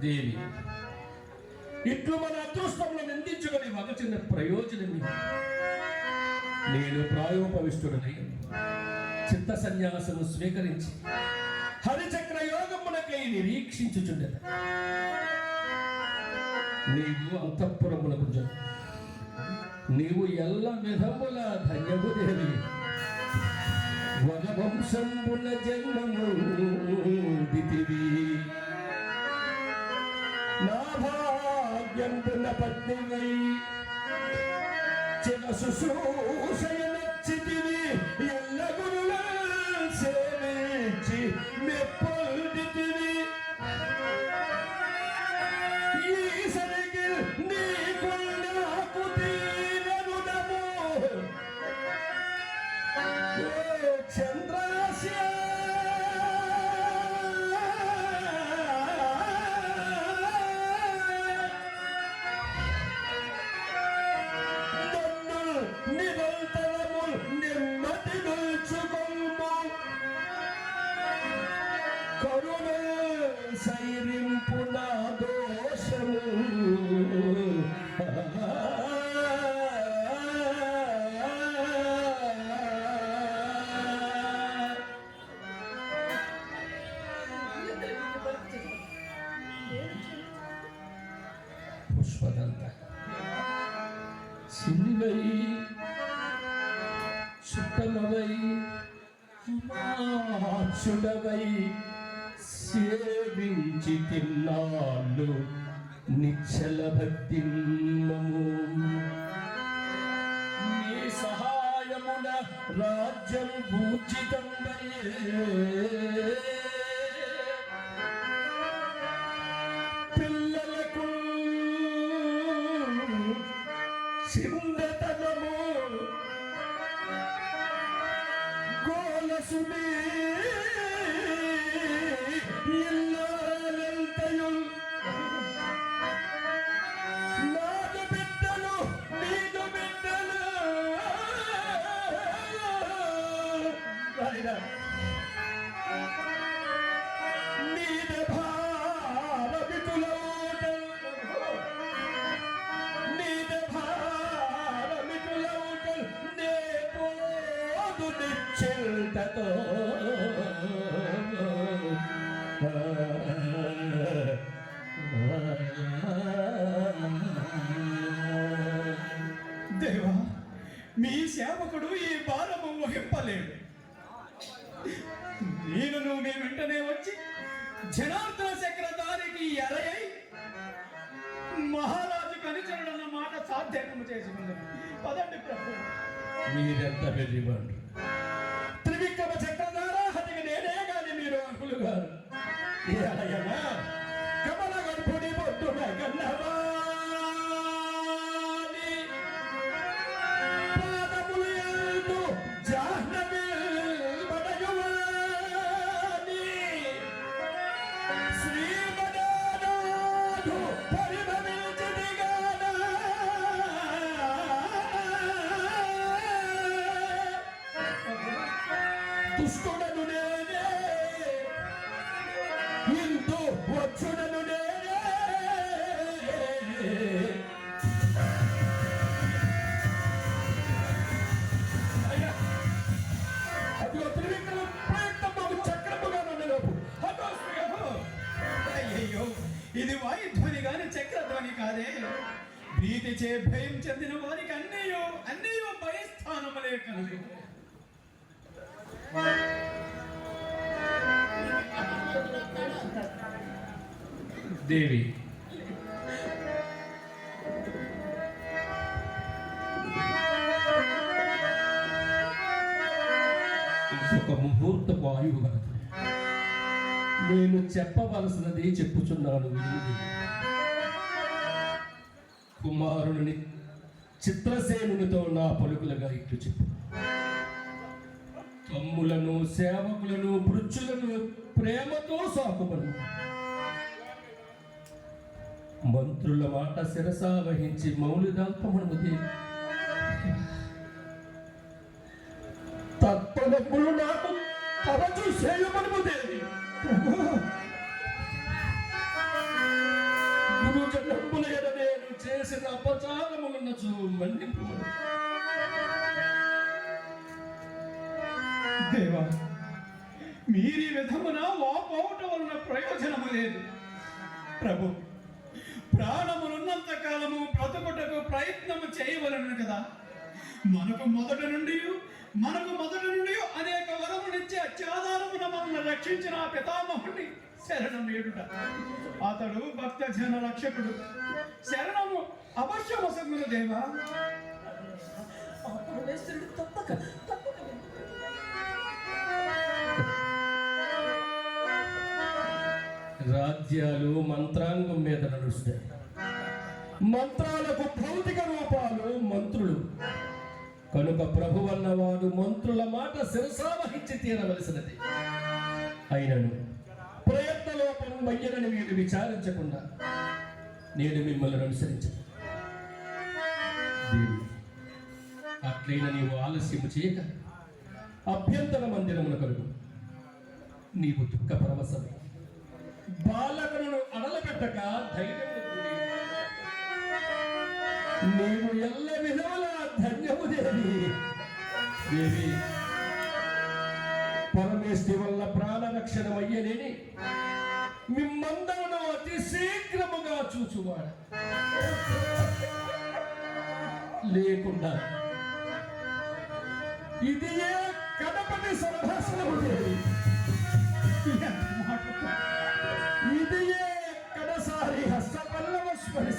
దేవి ఇట్లు మన అదృష్టంలో నిందించుకొని ఒక చిన్న ప్రయోజనం నేను ప్రాయోపవిష్టుడనై చిత్త సన్యాసము స్వీకరించి హరిచక్ర యోగమునకై నిరీక్షించుచుండెద నీవు అంతఃపురములకు నీవు ఎల్ల విధముల ధన్యము దేవి. ఒక జన్మము చిన్న కరుణ సైరింపు నా దోషము పుష్పదంత సిల్లివై చుట్టమవై మాచుడవై సేవించి తిన్నాళ్ళు నిచ్చల భక్తి నీ సహాయమున రాజ్యం పూజితం నేను నువ్వు మీ వెంటనే వచ్చి జనార్దన చక్రధారికి ఎలయై మహారాజు కనిచరుడన్న మాట సాధ్యము చేసుకుందాం. పదండి ప్రభు. మీరెంత వెళ్ళివాడు దుష్టుడను నేనే. ఇందు వచ్చుడను నేనే. అయ్యా, అదిగో త్రివిక్రమ ప్రయత్నము చక్రముగా నన్నలోపు హతో ఇది వాయుధ్వని కాని చక్రధ్వని కాదే. భీతి చే భయం చెందిన వారికి అన్నయ్యో అన్నయ్యో భయస్థానములే కలదు. దేవి. ఒక ముహూర్త వాయువు కలదు నేను చెప్పవలసినది చెప్పుచున్నాను వినుడి. కుమారుని చిత్రసేనునితో నా పలుకులుగా ఇట్లు చెప్పు. తమ్ములను సేవకులను భృత్యులను ప్రేమతో సాకుమను మంత్రుల మాట శిరస వహించి మౌలిదాల్పమునముదే తత్వములు నాకు తరచు చేయమనుముదేవి గురుజనముల ఎడనే చేసిన చూ మన్నింపు దేవా మీరీ విధమున వాపవుట వలన ప్రయోజనము లేదు. ప్రభు ప్రాణములున్నంత కాలము బ్రతుకుటకు ప్రయత్నము చేయవలను కదా. మనకు మొదటి నుండి మనకు మొదటి నుండి అనేక వరమునిచ్చే అత్యాధారమున మనల్ని రక్షించిన ఆ పితామహుని శరణం ఏడుట అతడు భక్త జన రక్షకుడు. శరణము అవశ్యమసగును దేవా? తప్పక రాజ్యాలు మంత్రాంగం మీద నడుస్తాయి. మంత్రాలకు భౌతిక రూపాలు మంత్రులు. కనుక ప్రభు అన్నవాడు మంత్రుల మాట శిరసావహించి తీరవలసినది. అయినను ప్రయత్నలోపం వయ్యనని మీరు విచారించకుండా నేను మిమ్మల్ని అనుసరించను. దేవి, అట్లైన నీవు ఆలస్యము చేయక అభ్యంతర మందిరమున కలుగు. నీవు దుఃఖ పరవశమే బాలకులను అడలపెట్టక ధైర్యం నీవు ఎల్ల విధముల ధన్యము దేవి. దేవి పరమేశ్వరి వల్ల ప్రాణ రక్షణమయ్యనేని మిమ్మందరను అతి శీఘ్రముగా చూచువాడు. లేకుండా ఇది ఏ కడపటి సంభాషణము దేవి?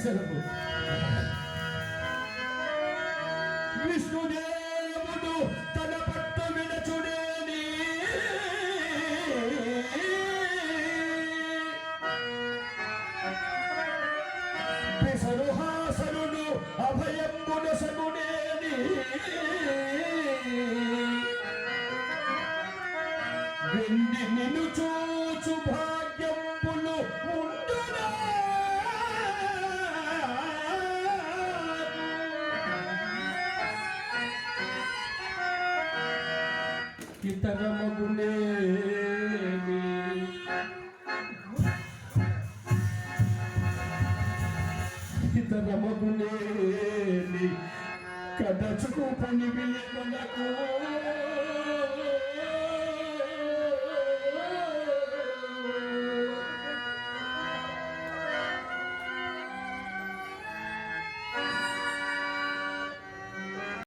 స్పర్శనము విష్ణుదేవుడు తన పట్టు విడచుడేని పిసరుహాసనుడు అభయంబున సగుడేని వెండి నిన్ను చూచు భాగ్యంబులు ఇతరమగునేవి ఇతరమగునేవి కదచుకు పని మనకు